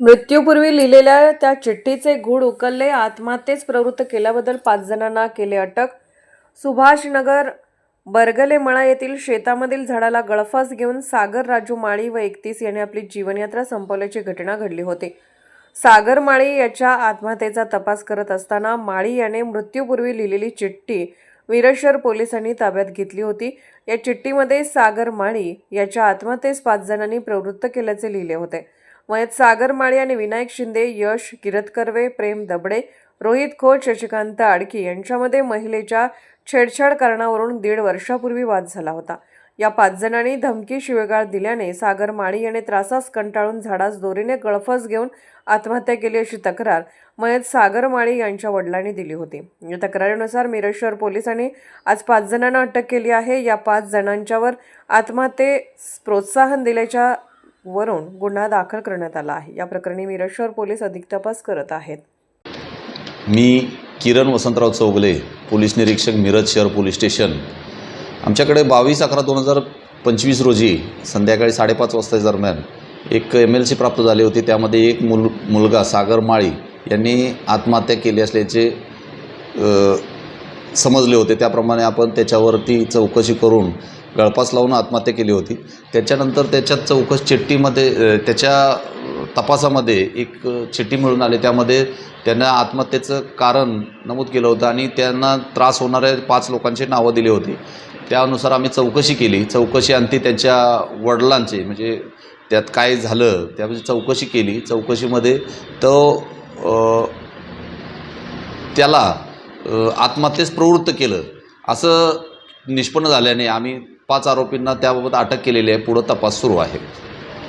मृत्यूपूर्वी लिहिलेल्या त्या चिठ्ठीचे गूढ उकलले आत्महत्येच प्रवृत्त केल्याबद्दल पाच जणांना केले अटक. सुभाषनगर बर्गले मळा येथील शेतामधील झाडाला गळफास घेऊन सागर राजू माळी व एकतीस यांनी आपली जीवनयात्रा संपवल्याची घटना घडली होती. सागर माळी याच्या आत्महत्येचा तपास करत असताना माळी याने मृत्यूपूर्वी लिहिलेली चिठ्ठी विरेश्वर पोलिसांनी ताब्यात घेतली होती. या चिठ्ठीमध्ये सागर माळी याच्या आत्महत्येस पाच जणांनी प्रवृत्त केल्याचे लिहिले होते. मयत सागर माळी आणि विनायक शिंदे यश किरत कर्वे प्रेम दबडे रोहित खोत शशिकांत आडकी यांच्यामध्ये महिलेच्या छेडछाड कारणावरून दीड वर्षापूर्वी वाद झाला होता. या पाच जणांनी धमकी शिवेगाळ दिल्याने सागर माळी याने त्रासास कंटाळून झाडास दोरीने गळफस घेऊन आत्महत्या केली अशी तक्रार मयत सागर माळी यांच्या वडिलांनी दिली होती. या तक्रारीनुसार मिरज शहर पोलिसांनी आज पाच जणांना अटक केली आहे. या पाच जणांच्यावर आत्महत्ये प्रोत्साहन दिल्याच्या वरून गुन्हा दाखल करण्यात आला आहे. या प्रकरणी मिरज शहर पोलीस अधिक तपास करत आहेत. मी किरण वसंतराव चौगले पोलीस निरीक्षक मिरज शहर पोलीस स्टेशन. आमच्याकडे बावीस अकरा दोन हजार पंचवीस रोजी संध्याकाळी साडेपाच वाजता दरम्यान एक एम एल सी प्राप्त झाली होती. त्यामध्ये एक मुल मुलगा सागर माळी यांनी आत्महत्या केली असल्याचे समजले होते. त्याप्रमाणे आपण त्याच्यावरती चौकशी करून गळपास लावून आत्महत्या केली होती. त्याच्यानंतर त्याच्या चौकश चिठ्ठीमध्ये त्याच्या तपासामध्ये एक चिठ्ठी मिळून आली. त्यामध्ये त्यांना आत्महत्येचं कारण नमूद केलं होतं आणि त्यांना त्रास होणाऱ्या पाच लोकांची नावं दिली होती. त्यानुसार आम्ही चौकशी केली. चौकशी अंती त्यांच्या वडिलांचे म्हणजे त्यात काय झालं त्यामध्ये चौकशी केली. चौकशीमध्ये तो त्याला आत्महत्येस प्रवृत्त केलं. असं निष्पन्न झाल्याने आम्ही पाच आरोपींना त्याबाबत अटक केलेली आहे. पुढं तपास सुरू आहे.